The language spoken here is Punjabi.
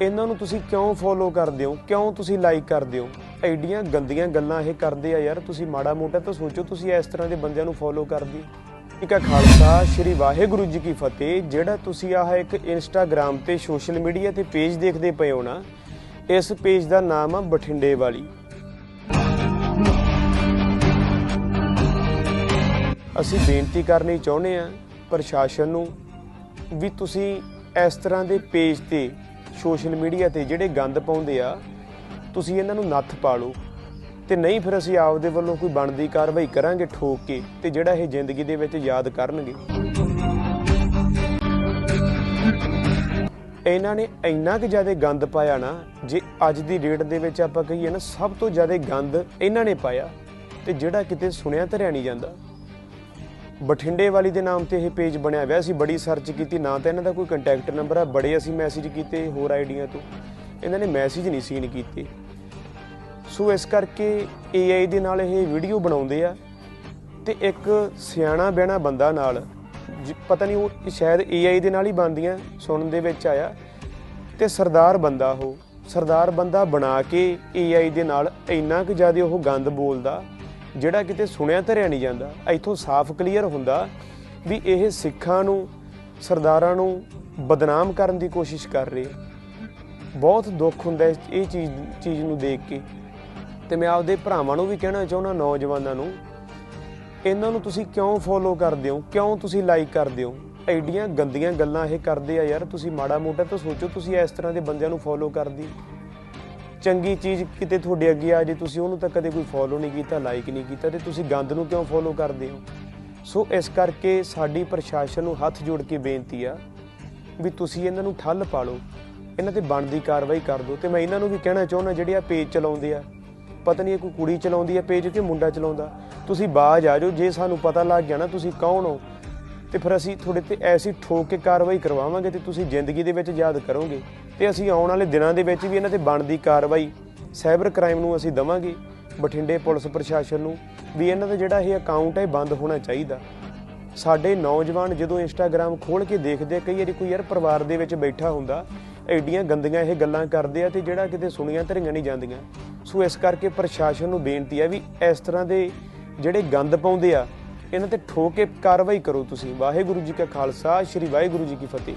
ਇਹਨਾਂ ਨੂੰ ਤੁਸੀਂ ਕਿਉਂ ਫੋਲੋ ਕਰਦੇ ਹੋ? ਕਿਉਂ ਤੁਸੀਂ ਲਾਈਕ ਕਰਦੇ ਹੋ? ਐਡੀਆਂ ਗੰਦੀਆਂ ਗੱਲਾਂ ਇਹ ਕਰਦੇ ਆ ਯਾਰ, ਤੁਸੀਂ ਮਾੜਾ ਮੋਟਾ ਤਾਂ ਸੋਚੋ, ਤੁਸੀਂ ਇਸ ਤਰ੍ਹਾਂ ਦੇ ਬੰਦਿਆਂ ਨੂੰ ਫੋਲੋ ਕਰਦੇ ਹੋ। ਠੀਕ ਹੈ ਖਾਲਸਾ, ਸ਼੍ਰੀ ਵਾਹਿਗੁਰੂ ਜੀ ਕੀ ਫਤਿਹ। ਜਿਹੜਾ ਤੁਸੀਂ ਆਹ ਇੱਕ ਇੰਸਟਾਗ੍ਰam ਤੇ ਸੋਸ਼ਲ ਮੀਡੀਆ ਤੇ ਪੇਜ ਦੇਖਦੇ ਪਏ ਹੋ ਨਾ, ਇਸ ਪੇਜ ਦਾ ਨਾਮ ਆ ਬਠਿੰਡੇ ਵਾਲੀ। ਅਸੀਂ ਬੇਨਤੀ ਕਰਨੀ ਚਾਹੁੰਦੇ ਆ ਪ੍ਰਸ਼ਾਸਨ ਨੂੰ ਵੀ ਤੁਸੀਂ ਇਸ ਤਰ੍ਹਾਂ ਦੇ ਪੇਜ ਤੇ ਸੋਸ਼ਲ ਮੀਡੀਆ ਤੇ ਜਿਹੜੇ ਗੰਦ ਪਾਉਂਦੇ ਆ, ਤੁਸੀਂ ਇਹਨਾਂ ਨੂੰ ਨੱਥ ਪਾ ਲਓ ਤੇ ਨਹੀਂ ਫਿਰ ਅਸੀਂ ਆਪਦੇ ਵੱਲੋਂ ਕੋਈ ਬਣਦੀ ਕਾਰਵਾਈ ਕਰਾਂਗੇ ਠੋਕ ਕੇ, ਤੇ ਜਿਹੜਾ ਇਹ ਜ਼ਿੰਦਗੀ ਦੇ ਵਿੱਚ ਯਾਦ ਕਰਨਗੇ। ਇਹਨਾਂ ਨੇ ਇੰਨਾ ਕਿ ਜ਼ਿਆਦਾ ਗੰਦ ਪਾਇਆ ਨਾ, ਜੇ ਅੱਜ ਦੀ ਡੇਟ ਦੇ ਵਿੱਚ ਆਪਾਂ ਕਹੀਏ ਨਾ, ਸਭ ਤੋਂ ਜ਼ਿਆਦਾ ਗੰਦ ਇਹਨਾਂ ਨੇ ਪਾਇਆ। ਤੇ ਜਿਹੜਾ ਕਿਤੇ ਸੁਣਿਆ ਧਰਿਆ ਨਹੀਂ ਜਾਂਦਾ। ਬਠਿੰਡੇ ਵਾਲੀ ਦੇ ਨਾਮ ਤੇ ਇਹ ਪੇਜ ਬਣਿਆ ਹੋਇਆ ਅਸੀਂ ਬੜੀ ਸਰਚ ਕੀਤੀ, ਨਾ ਤਾਂ ਇਹਨਾਂ ਦਾ ਕੋਈ ਕੰਟੈਕਟ ਨੰਬਰ ਆ, ਬੜੇ ਅਸੀਂ ਮੈਸੇਜ ਕੀਤੇ ਹੋਰ ਆਈਡੀਆਂ ਤੋਂ। ਇਹਨਾਂ ਨੇ ਮੈਸੇਜ ਨਹੀਂ ਸੀਨ ਕੀਤੇ। ਸੋ ਇਸ ਕਰਕੇ AI ਦੇ ਨਾਲ ਇਹ ਵੀਡੀਓ ਬਣਾਉਂਦੇ ਆ ਤੇ ਇੱਕ ਸਿਆਣਾ ਬਿਆਣਾ ਬੰਦਾ ਨਾਲ, ਜ- ਪਤਾ ਨਹੀਂ ਉਹ ਸ਼ਾਇਦ AI ਦੇ ਨਾਲ ਹੀ ਬਣਦੀਆਂ, ਸੁਣਨ ਦੇ ਵਿੱਚ ਆਇਆ, ਤੇ ਸਰਦਾਰ ਬੰਦਾ ਉਹ। ਸਰਦਾਰ ਬੰਦਾ ਬਣਾ ਕੇ AI ਦੇ ਨਾਲ ਇੰਨਾ ਕੁ ਜ਼ਿਆਦਾ ਉਹ ਗੰਦ ਬੋਲਦਾ ਜਿਹੜਾ ਕਿਤੇ ਸੁਣਿਆ ਧਰਿਆ ਨਹੀਂ ਜਾਂਦਾ, ਇੱਥੋਂ ਸਾਫ਼ ਕਲੀਅਰ ਹੁੰਦਾ ਵੀ ਇਹ ਸਿੱਖਾਂ ਨੂੰ, ਸਰਦਾਰਾਂ ਨੂੰ ਬਦਨਾਮ ਕਰਨ ਦੀ ਕੋਸ਼ਿਸ਼ ਕਰ ਰਹੇ ਬਹੁਤ ਦੁੱਖ ਹੁੰਦਾ ਇਸ- ਇਹ ਚੀਜ਼ ਚੀਜ਼ ਨੂੰ ਦੇਖ ਕੇ। ਤੇ ਮੈਂ ਆਪਦੇ ਭਰਾਵਾਂ ਨੂੰ ਵੀ ਕਹਿਣਾ ਚਾਹੁੰਦਾ, ਨੌਜਵਾਨਾਂ ਨੂੰ, ਇਹਨਾਂ ਨੂੰ ਤੁਸੀਂ ਕਿਉਂ ਫੋਲੋ ਕਰਦੇ ਹੋ? ਕਿਉਂ ਤੁਸੀਂ ਲਾਈਕ ਕਰਦੇ ਹੋ? ਐਡੀਆਂ ਗੰਦੀਆਂ ਗੱਲਾਂ ਇਹ ਕਰਦੇ ਆ ਯਾਰ, ਤੁਸੀਂ ਮਾੜਾ ਮੋਟਾ ਤਾਂ ਸੋਚੋ, ਤੁਸੀਂ ਇਸ ਤਰ੍ਹਾਂ ਦੇ ਬੰਦਿਆਂ ਨੂੰ ਫੋਲੋ ਕਰਦੀ ਚੰਗੀ ਚੀਜ਼ ਕਿਤੇ ਤੁਹਾਡੇ ਅੱਗੇ ਆ ਜੇ, ਤੁਸੀਂ ਉਹਨੂੰ ਤਾਂ ਕਦੇ ਕੋਈ ਫੋਲੋ ਨਹੀਂ ਕੀਤਾ ਲਾਈਕ ਨਹੀਂ ਕੀਤਾ ਤੇ ਤੁਸੀਂ ਗੰਦ ਨੂੰ ਕਿਉਂ ਫੋਲੋ ਕਰਦੇ ਹੋ? ਸੋ ਇਸ ਕਰਕੇ ਸਾਡੀ ਪ੍ਰਸ਼ਾਸਨ ਨੂੰ ਹੱਥ ਜੋੜ ਕੇ ਬੇਨਤੀ ਆ ਵੀ ਤੁਸੀਂ ਇਹਨਾਂ ਨੂੰ ਠੱਲ ਪਾ ਲਓ ਇਹਨਾਂ ਤੇ ਬਣਦੀ ਕਾਰਵਾਈ ਕਰ ਦਿਓ। ਤੇ ਮੈਂ ਇਹਨਾਂ ਨੂੰ ਵੀ ਕਹਿਣਾ ਚਾਹੁੰਦਾ, ਜਿਹੜੇ ਆ ਪੇਜ ਚਲਾਉਂਦੇ ਆ, ਪਤਾ ਨਹੀਂ ਇਹ ਕੋਈ ਕੁੜੀ ਚਲਾਉਂਦੀ ਆ ਪੇਜ ਕਿ ਮੁੰਡਾ ਚਲਾਉਂਦਾ? ਤੁਸੀਂ ਬਾਜ ਆ ਜਾਓ, ਜੇ ਸਾਨੂੰ ਪਤਾ ਲੱਗ ਗਿਆ ਨਾ ਤੁਸੀਂ ਕੌਣ ਹੋ ਤੇ ਫਿਰ ਅਸੀਂ ਤੁਹਾਡੇ ਤੇ ਐਸੀ ਠੋਕ ਕੇ ਕਾਰਵਾਈ ਕਰਵਾਵਾਂਗੇ ਤੇ ਤੁਸੀਂ ਜ਼ਿੰਦਗੀ ਦੇ ਵਿੱਚ ਯਾਦ ਕਰੋਗੇ। ਤੇ ਅਸੀਂ ਆਉਣ ਵਾਲੇ ਦਿਨਾਂ ਦੇ ਵਿੱਚ ਵੀ ਇਹਨਾਂ ਤੇ ਬਣਦੀ ਕਾਰਵਾਈ ਸਾਈਬਰ ਕ੍ਰਾਈਮ ਨੂੰ ਅਸੀਂ ਦਵਾਂਗੇ। ਬਠਿੰਡੇ ਪੁਲਿਸ ਪ੍ਰਸ਼ਾਸਨ ਨੂੰ ਵੀ ਇਹਨਾਂ ਦਾ ਜਿਹੜਾ ਇਹ ਅਕਾਊਂਟ ਹੈ ਬੰਦ ਹੋਣਾ ਚਾਹੀਦਾ। ਸਾਡੇ ਨੌਜਵਾਨ ਜਦੋਂ ਇੰਸਟਾਗ੍ਰam ਖੋਲ ਕੇ ਦੇਖਦੇ ਆ, ਕਈ ਵਾਰੀ ਕੋਈ ਯਾਰ ਪਰਿਵਾਰ ਦੇ ਵਿੱਚ ਬੈਠਾ ਹੁੰਦਾ ਐਡੀਆਂ ਗੰਦੀਆਂ ਇਹ ਗੱਲਾਂ ਕਰਦੇ ਆ ਤੇ ਜਿਹੜਾ ਕਿਤੇ ਸੁਣੀਆਂ ਧਰੀਆਂ ਨਹੀਂ ਜਾਂਦੀਆਂ। ਸੋ ਇਸ ਕਰਕੇ ਪ੍ਰਸ਼ਾਸਨ ਨੂੰ ਬੇਨਤੀ ਆ ਵੀ ਇਸ ਤਰ੍ਹਾਂ ਦੇ ਜਿਹੜੇ ਗੰਦ ਪਾਉਂਦੇ ਆ ਇਹਨਾਂ ਤੇ ਠੋਕ ਕੇ ਕਾਰਵਾਈ ਕਰੋ ਤੁਸੀਂ। ਵਾਹਿਗੁਰੂ ਜੀ ਕਾ ਖਾਲਸਾ, ਸ੍ਰੀ ਵਾਹਿਗੁਰੂ ਜੀ ਕੀ ਫਤਿਹ।